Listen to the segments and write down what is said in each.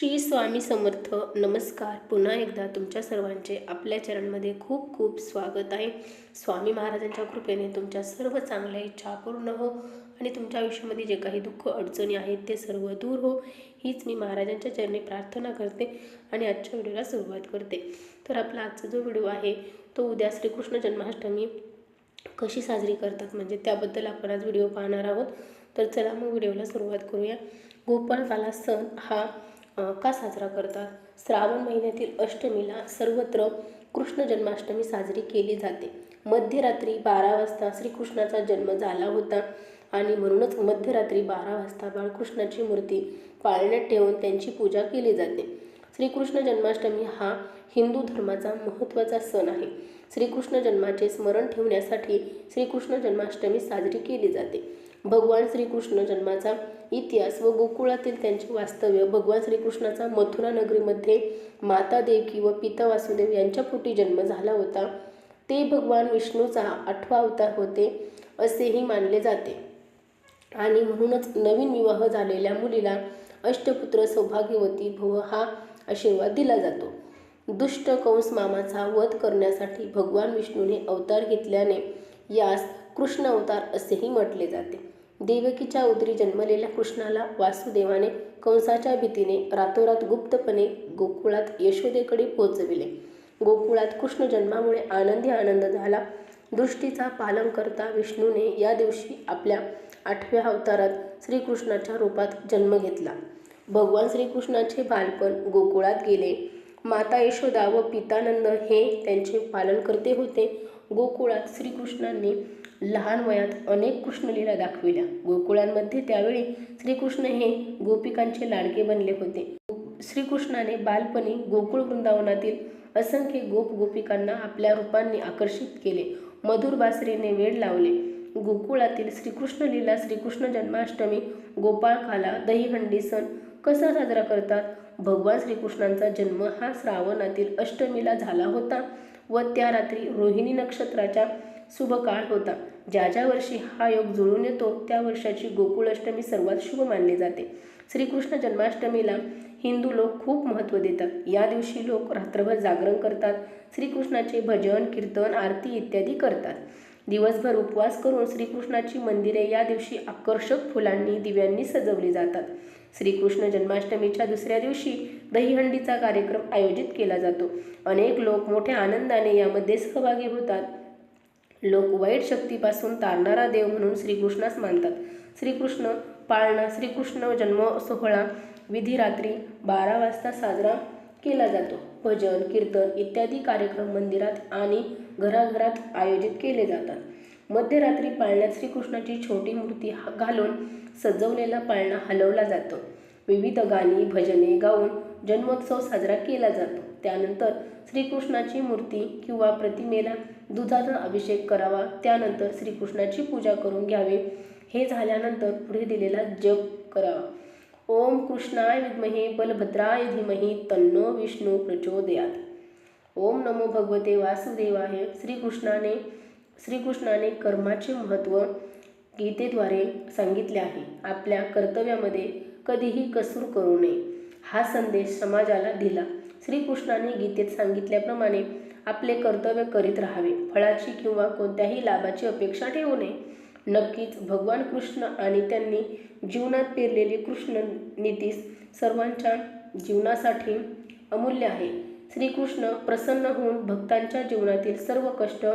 श्री स्वामी समर्थ. नमस्कार. पुन्हा एकदा तुमच्या सर्वांचे आपल्या चरणमध्ये खूप खूप स्वागत आहे. स्वामी महाराजांच्या कृपेने तुमच्या सर्व चांगल्या इच्छा पूर्ण हो आणि तुमच्या आयुष्यामध्ये जे काही दुःख अडचणी आहेत ते सर्व दूर हो. हीच मी महाराजांच्या चरणी प्रार्थना करते आणि आजच्या व्हिडिओला सुरुवात करते. तर आपला आजचा जो व्हिडिओ आहे तो उद्या श्रीकृष्ण जन्माष्टमी कशी साजरी करतात म्हणजे त्याबद्दल आपण आज व्हिडिओ पाहणार आहोत. तर चला मग व्हिडिओला सुरुवात करूया. गोपाळकाला सण हा का साजरा करतात? श्रावण महिन्यातील अष्टमीला सर्वत्र कृष्ण जन्माष्टमी साजरी केली जाते. मध्यरात्री बारा वाजता श्रीकृष्णाचा जन्म झाला होता आणि म्हणूनच मध्यरात्री बारा वाजता बाळकृष्णाची मूर्ती पाळण्यात ठेवून त्यांची पूजा केली जाते. श्रीकृष्ण जन्माष्टमी हा हिंदू धर्माचा महत्त्वाचा सण आहे. श्रीकृष्ण जन्माचे स्मरण ठेवण्यासाठी श्रीकृष्ण जन्माष्टमी साजरी केली जाते. भगवान श्रीकृष्ण जन्माचा इतिहास व गोकुळातील त्यांचे वास्तव्य भगवान श्रीकृष्णाचा मथुरा नगरीमध्ये माता देवकी व पिता वासुदेव यांच्या पोटी जन्म झाला होता. ते भगवान विष्णूचा आठवा अवतार होते असेही मानले जाते. आणि म्हणूनच नवीन विवाह झालेल्या मुलीला अष्टपुत्र सौभाग्यवती भव हा आशीर्वाद दिला जातो. दुष्ट कंस मामाचा वध करण्यासाठी भगवान विष्णूने अवतार घेतल्याने यास कृष्ण अवतार असेही म्हटले जाते. देवकीच्या उदरी जन्मलेल्या कृष्णाला वासुदेवाने कंसाच्या भीतीने रातोरात गुप्तपणे गोकुळात यशोदेकडे पोचविले गोकुळात कृष्ण जन्मामुळे आनंदी आनंद झाला. दृष्टीचा पालन करता विष्णूने या दिवशी आपल्या आठव्या अवतारात श्रीकृष्णाच्या रूपात जन्म घेतला. भगवान श्रीकृष्णाचे बालपण गोकुळात गेले. माता यशोदा व पितानंद हे त्यांचे पालनकर्ते होते. गोकुळात श्रीकृष्णांनी लहान वयात अनेक कृष्णलीला दाखविल्या. गोकुळांमध्ये त्यावेळी श्रीकृष्ण हे गोपिकांचे लाडके बनले होते. श्रीकृष्णाने बालपणी गोकुळ वृंदावनातील असंख्य गोप गोपिकांना आपल्या रूपांनी आकर्षित केले. मधुर बासरीने वेळ लावले. गोकुळातील श्रीकृष्ण लीला श्रीकृष्ण जन्माष्टमी गोपाळकाला दहीहंडी सण कसा साजरा करतात? भगवान श्रीकृष्णांचा जन्म हा श्रावणातील अष्टमीला झाला होता. व त्या रात्री रोहिणी नक्षत्राच्या शुभकाळ होता. ज्या ज्या वर्षी हा योग जुळून येतो त्या वर्षाची गोकुळाष्टमी सर्वात शुभ मानली जाते. श्रीकृष्ण जन्माष्टमीला हिंदू लोक खूप महत्त्व देतात. या दिवशी लोक रात्रभर जागरण करतात श्रीकृष्णाचे भजन कीर्तन आरती इत्यादी करतात. दिवसभर उपवास करून श्रीकृष्णाची मंदिरे या दिवशी आकर्षक फुलांनी दिव्यांनी सजवली जातात. श्रीकृष्ण जन्माष्टमीच्या दुसऱ्या दिवशी दहीहंडीचा कार्यक्रम आयोजित केला जातो. अनेक लोक मोठ्या आनंदाने यामध्ये सहभागी होतात. लोक वाईट शक्तीपासून तारणारा देव म्हणून श्रीकृष्णास मानतात. श्रीकृष्ण पाळणा श्रीकृष्ण जन्म सोहळा विधी रात्री बारा वाजता साजरा केला जातो. भजन कीर्तन इत्यादी कार्यक्रम मंदिरात आणि घराघरात आयोजित केले जातात. मध्यरात्री पाळण्यात श्रीकृष्णाची छोटी मूर्ती घालून सजवलेला पाळणा हलवला जातो. विविध गाणी भजने गाऊन जन्मोत्सव साजरा केला जातो. त्यानंतर श्रीकृष्णाची मूर्ती किंवा प्रतिमेला दुधाचा अभिषेक करावा. त्यानंतर श्रीकृष्णाची पूजा करून घ्यावी. हे झाल्यानंतर पुढे दिलेला जप करावा. ओम कृष्णाय विद्महे बलभद्राय धीमहि तन्नो विष्णू प्रचोदयात. ओम नमो भगवते वासुदेवाय. श्रीकृष्णाने श्रीकृष्णाने कर्माचे महत्त्व गीतेद्वारे सांगितले आहे. आपल्या कर्तव्यामध्ये कधीही कसूर करू नये. हा संदेश समाजाला दिला. श्रीकृष्णाने गीतेत सांगितल्याप्रमाणे आपले कर्तव्य करीत राहावे. फळाची किंवा कोणत्याही लाभाची अपेक्षा ठेवू नये. नक्कीच भगवान कृष्ण आणि त्यांनी जीवनात पेरलेली कृष्ण नीतीस सर्वांच्या जीवनासाठी अमूल्य आहे. श्रीकृष्ण प्रसन्न होऊन भक्तांच्या जीवनातील सर्व कष्ट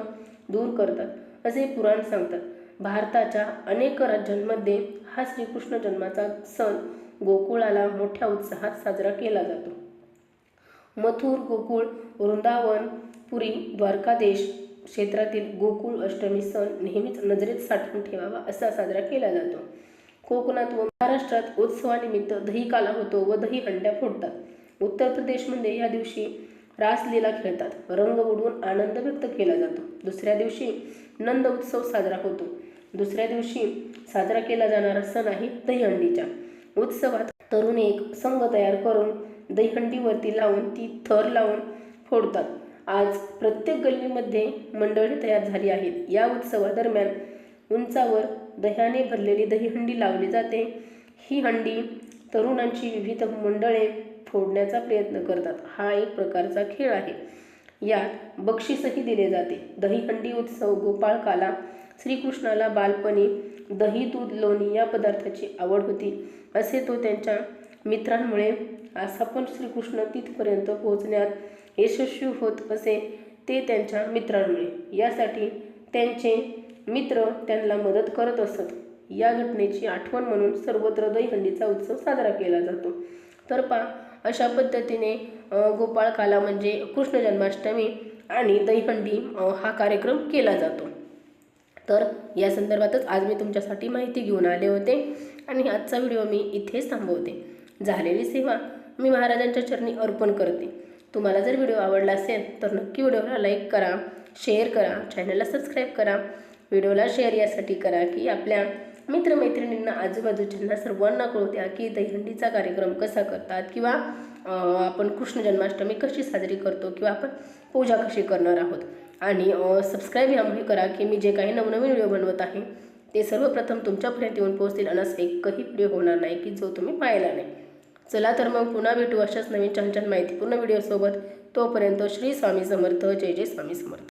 दूर करतात असे पुराण सांगतात. भारताच्या अनेक राज्यांमध्ये हा श्रीकृष्ण जन्माचा सण गोकुळाला मोठ्या उत्साहात साजरा केला जातो. मथुर गोकुळ वृंदावन पुरी द्वारकादेश क्षेत्रातील गोकुळ अष्टमी सण नेहमीच नजरेत साठवून ठेवावा असा साजरा केला जातो. कोकणात व महाराष्ट्रात उत्सवानिमित्त दही काला होतो व दही हंड्या फोडतात. उत्तर प्रदेशमध्ये या दिवशी रासलीला खेळतात. रंग उडवून आनंद व्यक्त केला जातो. दुसऱ्या दिवशी नंद उत्सव साजरा होतो. दुसऱ्या दिवशी साजरा केला जाणारा सण आहे दहीहंडीच्या उत्सवात तरुण एक संघ तयार करून दहीहंडीवरती लावून ती थर लावून फोडतात. आज प्रत्येक गल्लीमध्ये मंडळी तयार झाली आहेत. या उत्सवादरम्यान उंचावर दह्याने भरलेली दहीहंडी लावली जाते. ही हंडी तरुणांची विविध मंडळे फोडण्याचा प्रयत्न करतात. हा एक प्रकारचा खेळ आहे. यात बक्षीसही दिले जाते. दहीहंडी उत्सव गोपाळ काला श्रीकृष्णाला बालपणी दही दूध लोणी या पदार्थाची आवड होती. असे तो त्यांच्या मित्रांमुळे असा पण श्रीकृष्ण तिथपर्यंत पोहोचण्यात यशस्वी होत असे ते त्यांच्या मित्रांमुळे. यासाठी त्यांचे मित्र त्यांना मदत करत असत. या घटनेची आठवण म्हणून सर्वत्र दहीहंडीचा उत्सव साजरा केला जातो. तर पा अशा पद्धतीने गोपाळकाला गोपाळ काला म्हणजे कृष्ण जन्माष्टमी आणि दहीहंडी हा कार्यक्रम केला जातो. तर या संदर्भातच आज मी तुमच्यासाठी माहिती घेऊन आले होते आणि आजचा व्हिडिओ मी इथेच थांबवते. झालेली सेवा मी महाराजांच्या चरणी अर्पण करते. तुम्हाला जर व्हिडिओ आवडला असेल तर नक्की व्हिडिओला लाईक करा शेअर करा चॅनलला सबस्क्राईब करा. व्हिडिओला शेअर यासाठी करा की आपल्या मित्रमैत्रिणींना आजूबाजूच्यांना सर्वांना कळू द्या की दहीहंडीचा कार्यक्रम कसा करतात किंवा आपण कृष्ण जन्माष्टमी कशी साजरी करतो किंवा आपण पूजा कशी करणार आहोत. आणि सबस्क्राईब यामुळे करा की मी जे काही नवनवीन व्हिडिओ बनवत आहे ते सर्वप्रथम तुमच्यापर्यंत येऊन पोहोचतील. आणि असं एकही व्हिडिओ होणार नाही की जो तुम्ही पाहिला नाही. चला तर मग पुन्हा भेटू अशाच नवीन छान छान माहितीपूर्ण व्हिडिओसोबत. तोपर्यंत श्री स्वामी समर्थ. जय जय स्वामी समर्थ.